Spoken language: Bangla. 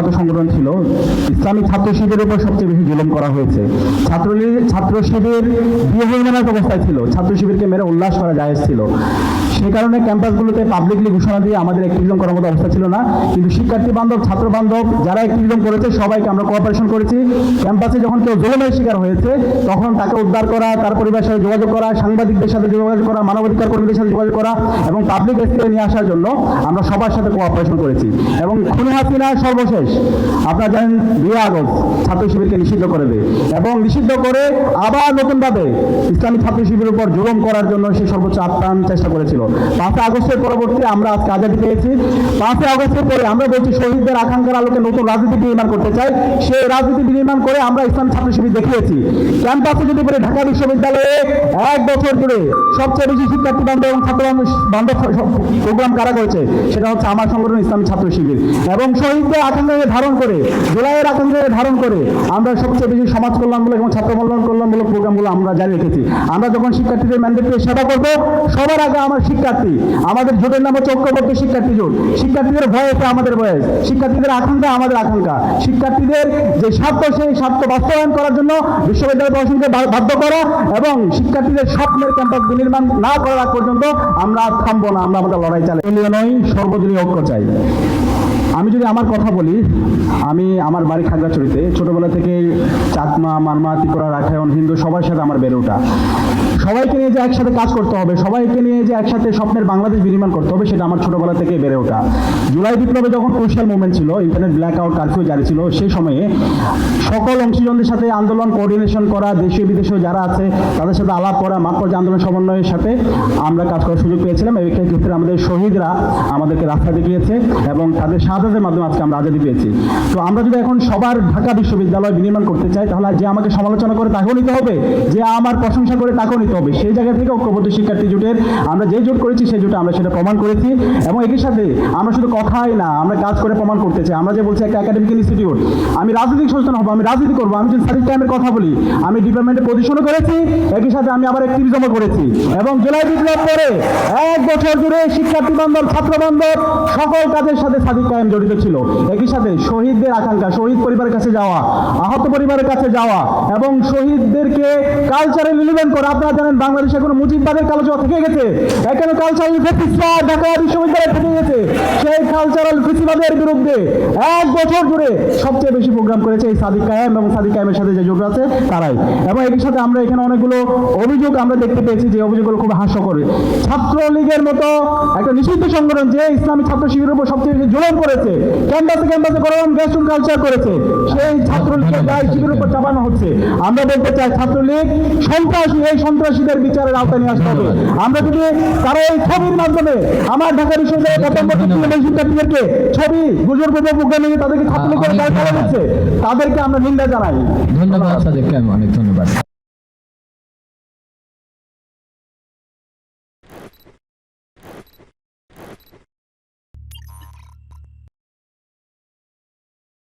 ছাত্র সংগঠন ছিল, ইসলামী ছাত্র শিবিরের উপর সবচেয়ে বেশি জুলুম করা হয়েছে। ছাত্রলীগ, ছাত্র শিবির বিহীনার অবস্থায় ছিল, ছাত্র শিবিরকে মেরে উল্লাস করা জায়েজ ছিল। সেই কারণে ক্যাম্পাসগুলোতে পাবলিকলি ঘোষণা দিয়ে আমাদের অ্যাক্টিভিজম করার মতো অবস্থা ছিল না। কিন্তু শিক্ষার্থী বান্ধব, ছাত্র বান্ধব যারা অ্যাক্টিভিজম করেছে, সবাইকে আমরা কোঅপারেশন করেছি। ক্যাম্পাসে যখন কেউ জুলুমের শিকার হয়েছে, তখন তাকে উদ্ধার করা, তার পরিবারের সাথে যোগাযোগ করা, সাংবাদিকদের সাথে যোগাযোগ করা, মানবাধিকার কর্মীদের সাথে যোগাযোগ করা এবং পাবলিক স্পেসে নিয়ে আসার জন্য আমরা সবার সাথে কোঅপারেশন করেছি। এবং খুনি হাসিনা সর্বশেষ আপনারা জানেন দুই আগস্ট ছাত্র শিবিরকে নিষিদ্ধ করে দেয়। এবং নিষিদ্ধ করে আবার নতুনভাবে ইসলামী ছাত্র শিবিরের উপর জুলুম করার জন্য সে সর্বোচ্চ আপ্রাণ চেষ্টা করেছিল। পাঁচই আগস্টের পরবর্তী আমরা আজকে আজাদি পেয়েছি। পাঁচই আগস্টের পরে আমরা বলছি শহীদদের আকাঙ্ক্ষার আলোকে নতুন রাজনীতি নির্মাণ করতে চাই। সেই রাজনীতি নির্মাণ করে আমরা ইসলামী ছাত্র শিবির দেখিয়েছি। ক্যাম্পাসে যদি বলে ঢাকা বিশ্ববিদ্যালয়ে এক বছর ধরে সবচেয়ে বেশি শিক্ষার্থী বান্ধব এবং ছাত্র বান্ধব প্রোগ্রাম কারা করেছে, সেটা হচ্ছে আমার সংগঠন ইসলামী ছাত্র শিবির। এবং শহীদদের আকাঙ্ক্ষাকে ধারণ করে, জুলাইয়ের আকাঙ্ক্ষাকে ধারণ করে, আমরা সবচেয়ে বেশি সমাজ কল্যাণমূলক এবং ছাত্র কল্যাণ কল্যাণমূলক প্রোগ্রামগুলো আমরা জারি রেখেছি। আমরা যখন শিক্ষার্থীদের ম্যান্ডেট পেয়ে সেবা করব, সবার আগে আমার শিক্ষার্থী, আমাদের জোটের নাম হচ্ছে ঐক্যবদ্ধ শিক্ষার্থী জোট। শিক্ষার্থীদের ভয়েসে আমাদের ভয়েস শিক্ষার্থীদের আকাঙ্ক্ষা আমাদের আকাঙ্ক্ষা। শিক্ষার্থীদের যে স্বার্থ, সেই স্বার্থ বাস্তবায়ন করার জন্য বিশ্ববিদ্যালয় প্রশাসনকে বাধ্য করা এবং শিক্ষার্থীদের স্বপ্নের ক্যাম্পাস বিনির্মাণ না করার পর্যন্ত আমরা থামবো না, আমরা আমাদের লড়াই চালাই। নয় সর্বদলীয় ঐক্য চাই। আমি যদি আমার কথা বলি আমি আমার বাড়ি খাগড়াছড়িতে ছোটবেলা থেকে চাকমা মারমা ত্রিপুরা রাখায়ন হিন্দু সবার সাথে আমার বেড়ে ওঠা। সবাইকে নিয়ে যে একসাথে কাজ করতে হবে, সবাইকে নিয়ে যে একসাথে স্বপ্নের বাংলাদেশ বিনির্মাণ করতে হবে, সেটা আমার ছোটবেলা থেকে বেড়ে ওঠা। জুলাই বিপ্লবে যখন ক্রুশিয়াল মুভমেন্ট ছিল ইন্টারনেট ব্ল্যাক আউট কারফিউ জারি ছিল সেই সময়ে সকল অংশীজনদের সাথে আন্দোলন কোঅর্ডিনেশন করা, দেশীয় বিদেশীয় যারা আছে, তাদের সাথে আলাপ করা মাঠ আন্দোলন সমন্বয়ের সাথে আমরা কাজ করার সুযোগ পেয়েছিলাম। এই ক্ষেত্রে আমাদের শহীদরা আমাদেরকে রাস্তা দেখিয়েছে এবং তাদের শাহাদাতের মাধ্যমে আজকে আমরা আজাদি পেয়েছি। তো আমরা যদি এখন সবার ঢাকা বিশ্ববিদ্যালয় বিনির্মাণ করতে চাই তাহলে যে আমাকে সমালোচনা করে তাকেও নিতে হবে, যে আমার প্রশংসা করে তাকেও নিতে হবে। সেই জায়গা থেকে ঐক্যবদ্ধ শিক্ষার্থী জোটের আমরা যে জোট করেছি, সেই জোটে আমরা সেটা প্রমাণ করেছি। এবং একই সাথে আমরা শুধু কথাই না, আমরা কাজ করে প্রমাণ করতে চাই। আমরা যে বলছি একটা একাডেমিক ইনস্টিটিউট আমি রাজনৈতিক সচেতন হব, আমি রাজনীতি করব, আমি যদি সার্ভিস টাইমের কথা বলি, আমি ডিপার্টমেন্টে পজিশনও করেছি, একই সাথে আমি আবার অ্যাক্টিভিজমও করেছি। এবং জুলাই বিপ্লব পরে এক বছর জুড়ে শিক্ষার্থী বান্ধব, ছাত্র বান্ধব সকল কাজের সাথে সাদিক কায়েম জড়িত ছিল। একই সাথে শহীদদের আকাঙ্ক্ষা, শহীদ পরিবারের কাছে যাওয়া, আহত পরিবারের কাছে যাওয়া এবং শহীদদেরকে কালচারাল ইলিভেন্ট করে। আপনারা জানেন বাংলাদেশে কোনো মুজিববাদের কালচার থেকে গেছে। এখানে কালচারাল ফেসিসবাদ ঢাকা বিশ্ববিদ্যালয় থেকে গেছে। সেই কালচারাল ফেসিবাদের বিরুদ্ধে এক বছর জুড়ে সবচেয়ে বেশি প্রোগ্রাম করেছে এই সাদিক কায়েম এবং সাদিক কায়েমের সাথে যে জোট আছে, তারাই। এবং একই সাথে আমরা এখানে অনেকগুলো অভিযোগ আমরা দেখতে পেয়েছি যে অভিযোগগুলো খুব হাস্যকর। ছাত্রলীগের মতো একটা নিষিদ্ধ সংগঠন যে ইসলামী ছাত্র শিবিরের উপর সবচেয়ে বেশি জুলুম করেছে, ক্যাম্পাসে ক্যাম্পাসে গরম গ্যাস্টুন কালচার করেছে, সেই ছাত্রলীগের গায়ে শিবিরের উপর চাপানো হচ্ছে। আমরা বলতে চাই ছাত্রলীগ সন্ত্রাসী এই সন্ত্রাসীদের বিচারের আওতায় নিয়ে আসতে হবে। আমরা যদি তারা এই ছবির মাধ্যমে আমার ঢাকা বিশ্ববিদ্যালয়ের প্রথম বছর ছেলে শিক্ষার্থীদেরকে ছবি গুজর প্রোগ্রামে তাদেরকে ছাত্রলীগের ফেলা দিচ্ছে তাদেরকে আমরা নিন্দা জানাই। ধন্যবাদ অনেক ধন্যবাদ।